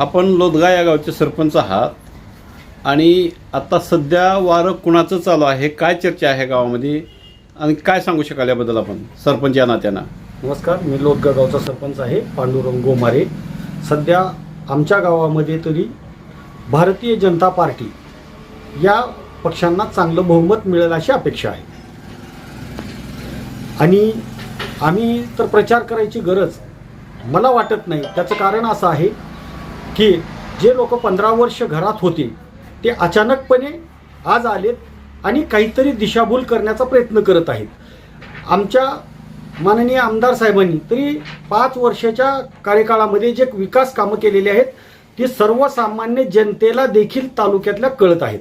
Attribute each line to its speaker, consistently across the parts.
Speaker 1: आपण लोदगा या गावचे सरपंच आहात. आणि आता सध्या वारं कुणाचं चालू आहे? काय चर्चा आहे गावामध्ये? आणि काय सांगू शकाल याबद्दल आपण? सरपंच या नात्यानं.
Speaker 2: नमस्कार मी लोदगा गावचा सरपंच आहे पांडुरंग गोमारे. सध्या आमच्या गावामध्ये तरी भारतीय जनता पार्टी या पक्षांना चांगलं बहुमत मिळेल अशी अपेक्षा आहे. आणि आम्ही तर प्रचार करायची गरज मला वाटत नाही. त्याचं कारण असं आहे की जे लोक पंधरा वर्ष घरात होते ते अचानकपणे आज आलेत आणि काहीतरी दिशाभूल करण्याचा प्रयत्न करत आहेत. आमच्या माननीय आमदार साहेबांनी तरी पाच वर्षाच्या कार्यकाळामध्ये जे विकास कामं केलेली आहेत ती सर्वसामान्य जनतेला देखील तालुक्यातल्या कळत आहेत.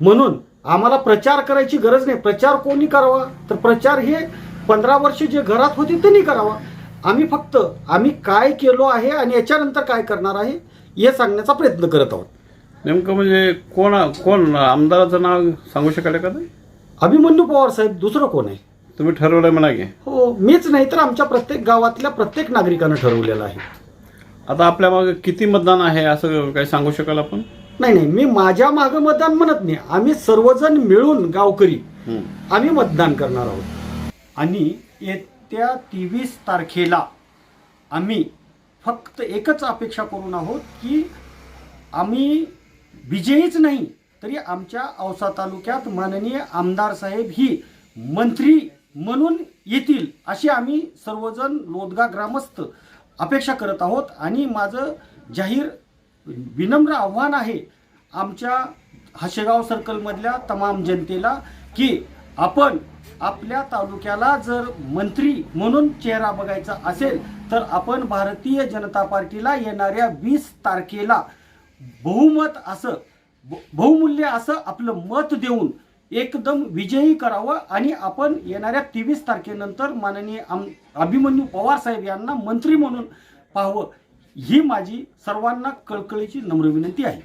Speaker 2: म्हणून आम्हाला प्रचार करायची गरज नाही. प्रचार कोणी करावा? तर प्रचार हे पंधरा वर्ष जे घरात होते त्यांनी करावा. आम्ही फक्त आम्ही काय केलो आहे आणि याच्यानंतर काय करणार आहे हे सांगण्याचा प्रयत्न करत आहोत.
Speaker 1: नेमकं म्हणजे कोण कोण आमदाराचं नाव सांगू शकाल का
Speaker 2: अभिमन्यू पवार साहेब दुसरं कोण आहे?
Speaker 1: तुम्ही ठरवलंय म्हणा की.
Speaker 2: हो मीच नाही तर आमच्या प्रत्येक गावातल्या प्रत्येक नागरिकानं ठरवलेलं आहे.
Speaker 1: आता आपल्या मागे किती मतदान आहे असं काही सांगू शकाल आपण?
Speaker 2: नाही नाही मी माझ्या मागं मतदान म्हणत नाही. आम्ही सर्वजण मिळून गावकरी
Speaker 1: हं.
Speaker 2: आम्ही मतदान करणार आहोत. आणि येत्या तेवीस तारखेला आम्ही फक्त एकच अपेक्षा करून आहोत की आम्ही विजयीच नाही तरी आमच्या औसा तालुक्यात माननीय आमदार साहेब ही मंत्री म्हणून येतील अशी आम्ही सर्वजण लोदगा ग्रामस्थ अपेक्षा करत आहोत. आणि माझं जाहीर विनम्र आव्हान आहे आमच्या हशेगाव सर्कलमधल्या तमाम जनतेला की आपण आपल्या तालुक्याला जर मंत्री म्हणून चेहरा बघायचा असेल तर आपण भारतीय जनता पार्टीला येणाऱ्या वीस तारखेला बहुमत असं ब- बहुमूल्य असं आपलं मत देऊन एकदम विजयी करावं आणि आपण येणाऱ्या तेवीस तारखेनंतर माननीय आम अभिमन्यू पवार साहेब यांना मंत्री म्हणून पाहावं ही माझी सर्वांना कळकळीची नम्र विनंती आहे.